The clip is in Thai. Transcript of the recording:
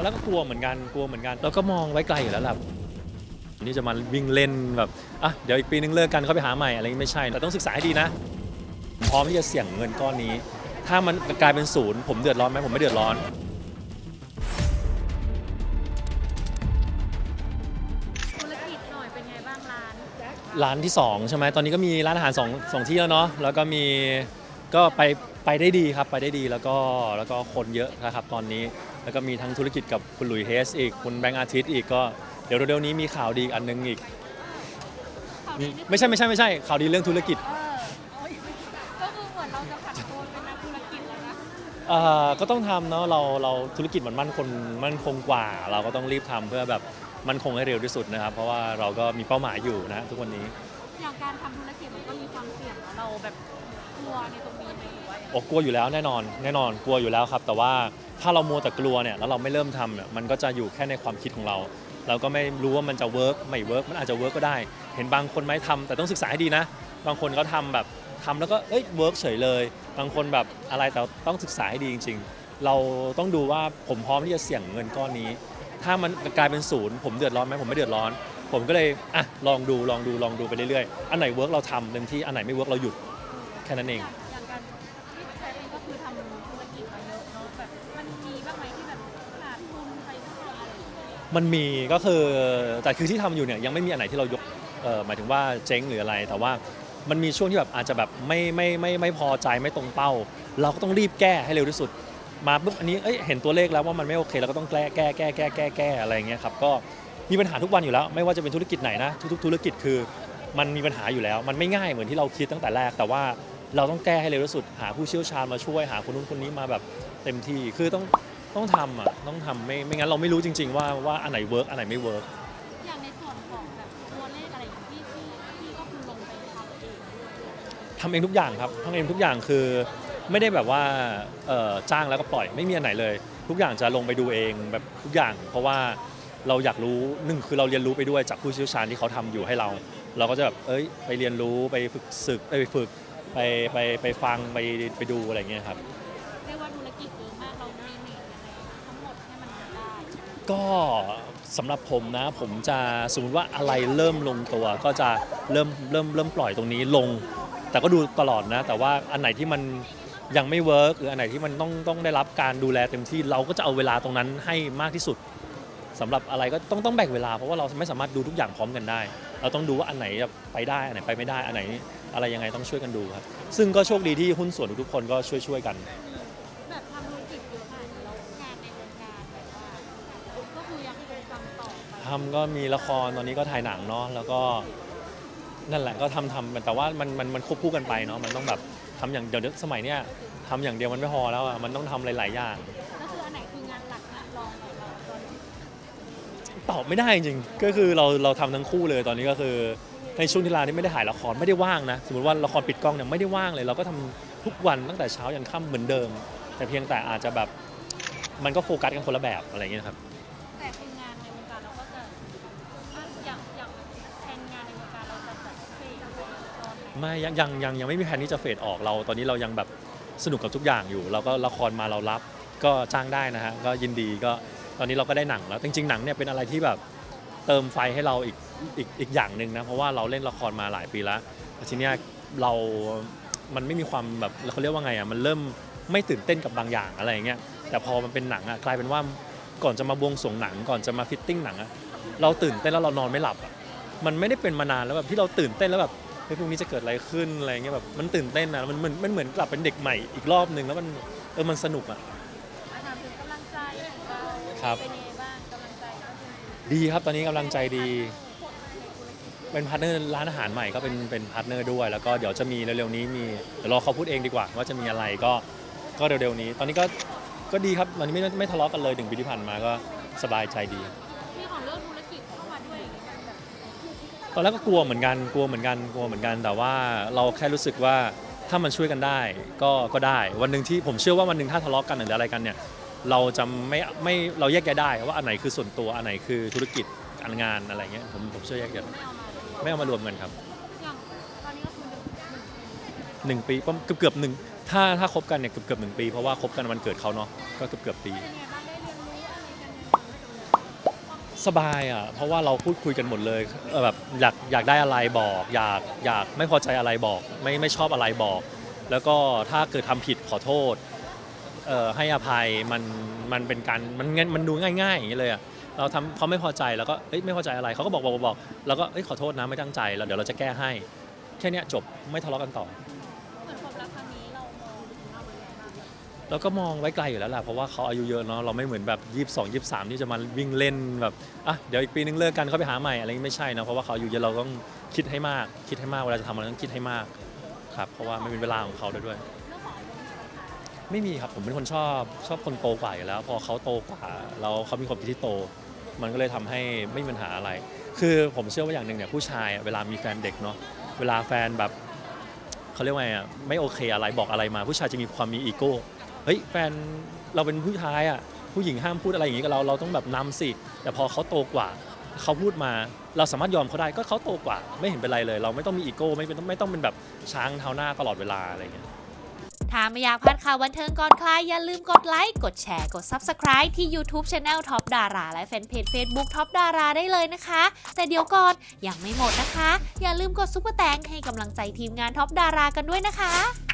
อนแรกก็กลัวเหมือนกันกลัวเหมือนกัน แล้วก็มองไว้ไกลอยู่แล้วแหละนี่จะมาวิ่งเล่นแบบอะเดี๋ยวอีกปีนึงเลิกกันเขาไปหาใหม่อะไรอย่างงี้ไม่ใช่แต่ต้องศึกษาให้ดีนะ พร้อมที่จะเสี่ยงเงินก้อนนี้ ถ้ามันกลายเป็นศูนย์ผมเดือดร้อนไหมผมไม่เดือดร้อนธุรกิจหน่อยเป็นไงบ้างร้านร้านที่2ใช่ไหมตอนนี้ก็มีร้านอาหารสองสองที่แล้วเนาะแล้วก็มีก็ไปไปได้ดีครับไปได้ดีแล้วก็แล้วก็คนเยอะนะครับตอนนี้ แล้วก็มีทั้งธุรกิจกับคุณหลุยเฮสอีก คุณแบงค์อาทิตย์อีกก็เดี๋ยวเร็วๆนี้มีข่าวดีอีกอันนึงอีก ข่าวมีดีนี่ไม่ใช่ไม่ใช่ไม่ใช่ข่าวดีเรื่องธุรกิจเออโอ้ยก็คือเหมือนเราจะผันตัวเป็นนักธุรกิจแล้วนะเอ่อก็ต้องทำเนาะเราเราธุรกิจมันมั่นคงมั่นคงกว่า เราก็ต้องรีบทำเพื่อแบบมั่นคงให้เร็วที่สุดนะครับ เพราะว่าเราก็มีเป้าหมายอยู่นะทุกวันนี้ อย่างการทำธุรกิจมันก็มีความเสี่ยงนะเราแบบกลัวในตรงนี้ไหมหรือว่ายังไงโอ้กลัวอยู่แล้วแน่นอนแน่นอนกลัวอยู่แล้วครับ แต่ว่า ถ้าเรามัวแต่กลัวเนี่ยแล้วเราไม่เริ่มทำเนี่ยมันก็จะอยู่แค่ในความคิดของเรา เราก็ไม่รู้ว่ามันจะเวิร์กไม่เวิร์กมันอาจจะเวิร์กก็ได้ เห็นบางคนไหมทำแต่ต้องศึกษาให้ดีนะ บางคนเขาทำแบบทำแล้วก็เอ้ยเวิร์กเฉยเลย บางคนแบบอะไรแต่ต้องศึกษาให้ดีจริง ๆ เราต้องดูว่าผมพร้อมที่จะเสี่ยงเงินก้อนนี้ ถ้ามันกลายเป็นศูนย์ผมเดือดร้อนไหมผมไม่เดือดร้อน ผมก็เลยอะลองดูลองดูลองดูไปเรื่อยๆอันไหนเวิร์กเราทำเต็มที่อันไหนไม่เวิร์กเราหยุดแค่นั้นเอง มันมีก็คือแต่คือที่ทำอยู่เนี่ยยังไม่มีอันไหนที่เรายกเออหมายถึงว่าเจ๊งหรืออะไร แต่ว่ามันมีช่วงที่แบบอาจจะแบบไม่ไม่ไม่ไม่พอใจไม่ตรงเป้า เราก็ต้องรีบแก้ให้เร็วที่สุด มาปุ๊บอันนี้เอ้ยเห็นตัวเลขแล้วว่ามันไม่โอเคเราก็ต้องแก้แก้แก้แก้แก้แก้อะไรเงี้ยครับก็มีปัญหาทุกวันอยู่แล้ว ไม่ว่าจะเป็นธุรกิจไหนนะทุกๆธุรกิจคือมันมีปัญหาอยู่แล้ว มันไม่ง่ายเหมือนที่เราคิดตั้งแต่แรก แต่ว่าเราต้องแก้ให้เร็วที่สุด หาผู้เชี่ยวชาญมาช่วยหาคนนู้นคนนี้มาแบบเต็มที่คือต้อง ต้องทำอะต้องทำไม่ไม่งั้นเราไม่รู้จริง ๆ ว่าว่าอันไหนเวิร์กอันไหนไม่เวิร์กอย่างในส่วนของแบบตัวเลขอะไรอย่างที่ที่ที่ก็คือลงไปทำเองด้วยทำเองทุกอย่างครับทำเองทุกอย่างคือไม่ได้แบบว่าเอ่อจ้างแล้วก็ปล่อยไม่มีอันไหนเลย ทุกอย่างจะลงไปดูเองแบบทุกอย่าง เพราะว่าเราอยากรู้หนึ่งคือเราเรียนรู้ไปด้วยจากผู้เชี่ยวชาญที่เขาทำอยู่ให้เรา เราก็จะแบบเอ้ยไปเรียนรู้ไปฝึกศึกเอ้ยไปฝึกไปไปไปฟังไปไปดูอะไรอย่างเงี้ยครับ เรียกว่าธุรกิจเยอะมากเรามีเก็สำหรับผมนะผมจะสมมติว่าอะไรเริ่มลงตัว ก็จะเริ่มเริ่มเริ่มปล่อยตรงนี้ลง แต่ก็ดูตลอดนะ แต่ว่าอันไหนที่มันยังไม่เวิร์กหรืออันไหนที่มันต้องต้องได้รับการดูแลเต็มที่เราก็จะเอาเวลาตรงนั้นให้มากที่สุดสำหรับอะไรก็ต้องต้องแบ่งเวลาเพราะว่าเราไม่สามารถดูทุกอย่างพร้อมกันได้ เราต้องดูว่าอันไหนไปได้อันไหนไปไม่ได้อันไหนอะไรยังไงต้องช่วยกันดูครับซึ่งก็โชคดีที่หุ้นส่วนทุกๆคนก็ช่วยช่วยๆกัน ทำก็มีละครตอนนี้ก็ถ่ายหนังเนาะแล้วก็นั่นแหละก็ทำทำแต่ว่ามันมันมันควบคู่กันไปเนาะมันต้องแบบทำอย่างเดี๋ยวนี้สมัยเนี้ยทำอย่างเดียวมันไม่พอแล้วอะมันต้องทำหลาย ๆ อย่างก็คืออันไหนคืองานหลักงานรองของเราตอนนี้ตอบไม่ได้จริงๆก็คือเราเราทำทั้งคู่เลยตอนนี้ก็คือในช่วงที่ลาที่ไม่ได้ถ่ายละครไม่ได้ว่างนะสมมติว่าละครปิดกล้องเนี่ยไม่ได้ว่างเลย เราก็ทำทุกวันตั้งแต่เช้ายันค่ำเหมือนเดิม แต่เพียงแต่อาจจะแบบมันก็โฟกัสกันคนละแบบอะไรอย่างเงี้ยครับ ไม่ยังยังยังยังไม่มีแผนที่จะเฟดออกเรา ตอนนี้เรายังแบบสนุกกับทุกอย่างอยู่ เราก็ละครมาเรารับก็จ้างได้นะฮะก็ยินดีก็ตอนนี้เราก็ได้หนังแล้วจริง ๆ หนังเนี่ยเป็นอะไรที่แบบเติมไฟให้เราอีกอีกอีกอย่างหนึ่งนะเพราะว่าเราเล่นละครมาหลายปีแล้วแต่ทีเนี้ยเรามันไม่มีความแบบเขาเรียกว่าไงอะมันเริ่มไม่ตื่นเต้นกับบางอย่างอะไรอย่างเงี้ยแต่พอมันเป็นหนังอะกลายเป็นว่าก่อนจะมาบวงสรวงหนังก่อนจะมาฟิตติ้งหนังอะเราตื่นเต้นแล้วเรานอนไม่หลับอะมันไม่ได้เป็นมานานแล้วแบบที่เราตื่นเต้นแล้วแบบ ฮ้ยพรุ่งนี้จะเกิดอะไรขึ้นอะไรเงี้ยแบบมันตื่นเต้นนะมันเหมือนมันเหมือนกลับเป็นเด็กใหม่อีกรอบหนึ่งแล้วมันเออมันสนุกอะ อาถามถึงกำลังใจของเราครับ เป็นยังไงบ้างกำลังใจก็คือดีครับตอนนี้กำลังใจดี เป็นพาร์ทเนอร์ร้านอาหารใหม่ก็เป็นเป็นพาร์ทเนอร์ด้วย แล้วก็เดี๋ยวจะมีเร็วๆนี้มีเดี๋ยวรอเขาพูดเองดีกว่า ว่าจะมีอะไรก็ก็เร็วๆนี้ ตอนนี้ก็ก็ดีครับตอนนี้ไม่ไม่ทะเลาะกันเลยถึงปีที่ผ่านมาก็สบายใจดี ตอนแรกก็กลัวเหมือนกันกลัวเหมือนกันกลัวเหมือนกัน แต่ว่าเราแค่รู้สึกว่าถ้ามันช่วยกันได้ก็ก็ได้ วันหนึ่งที่ผมเชื่อว่าวันหนึ่งถ้าทะเลาะกันหรืออะไรกันเนี่ยเราจะไม่ไม่เราแยกแยะได้ว่าอันไหนคือส่วนตัวอันไหนคือธุรกิจการงานอะไรเงี้ยผมผมเชื่อแยกแยะไม่เอามารวมกันครับหนึ่งปีใช่ไหมหนึ่งปีปราณเกือบเกือบหนึ่งถ้าถ้าคบกันเนี่ยเกือบเกือบหนึ่งปีเพราะว่าคบกันวันเกิดเขาเนาะก็เกือบเกือบปี สบายอะเพราะว่าเราพูดคุยกันหมดเลยเออแบบอยากอยากได้อะไรบอก อยากอยากไม่พอใจอะไรบอก ไม่ไม่ชอบอะไรบอก แล้วก็ถ้าเกิดทำผิดขอโทษเอ่อให้อภัยมันมันเป็นการมันงั้นมันดูง่ายๆอย่างนี้เลยอะเราทำเขาไม่พอใจแล้วก็เอ้ยไม่พอใจอะไรเขาก็บอกบอกบอกบอกแล้วก็เอ้ยขอโทษนะไม่ตั้งใจแล้วเดี๋ยวเราจะแก้ให้ แค่เนี้ยจบไม่ทะเลาะกันต่อ แล้วก็มองไว้ไกลอยู่แล้วแหละเพราะว่าเขาอายุเยอะเนาะเราไม่เหมือนแบบ22 23 ที่จะมาวิ่งเล่นแบบอะเดี๋ยวอีกปีนึงเลิกกันเขาไปหาใหม่อะไรอย่างงี้ไม่ใช่นะเพราะว่าเขาอายุเยอะเราต้องคิดให้มาก คิดให้มากเวลาจะทำอะไรต้องคิดให้มากครับเพราะว่าไม่มีเวลาของเขาด้วยด้วย ไม่มีครับผมเป็นคนชอบชอบคนโตกว่าอยู่แล้ว พอเขาโตกว่าแล้วเขามีความคิดที่โต มันก็เลยทำให้ไม่มีปัญหาอะไร คือผมเชื่อว่าอย่างหนึ่งเนี่ยผู้ชายอะเวลามีแฟนเด็กเนาะเวลาแฟนแบบเขาเรียกว่าไงอะไม่โอเคอะไรบอกอะไรมา ผู้ชายจะมีความมีอีโก้ เฮ้ยแฟนเราเป็นผู้ชายอะผู้หญิงห้ามพูดอะไรอย่างนี้กับเราเราต้องแบบนำสิ แต่พอเขาโตกว่าเขาพูดมา เราสามารถยอมเขาได้ก็เขาโตกว่า ไม่เห็นเป็นไรเลย เราไม่ต้องมีอีโก้ไม่เป็นไม่ต้องเป็นแบบช้างเท้าหน้าตลอดเวลาอะไรอย่างเงี้ย ถ้าไม่อยากพลาดข่าวบันเทิงก่อนใครอย่าลืมกดไลค์ กดแชร์ กด Subscribe ที่ YouTube Channel Top Dara และแฟนเพจ Facebook Top Dara ได้เลยนะคะ แต่เดี๋ยวก่อนยังไม่หมดนะคะ อย่าลืมกดซุปเปอร์แตงให้กำลังใจทีมงาน Top Dara กันด้วยนะคะ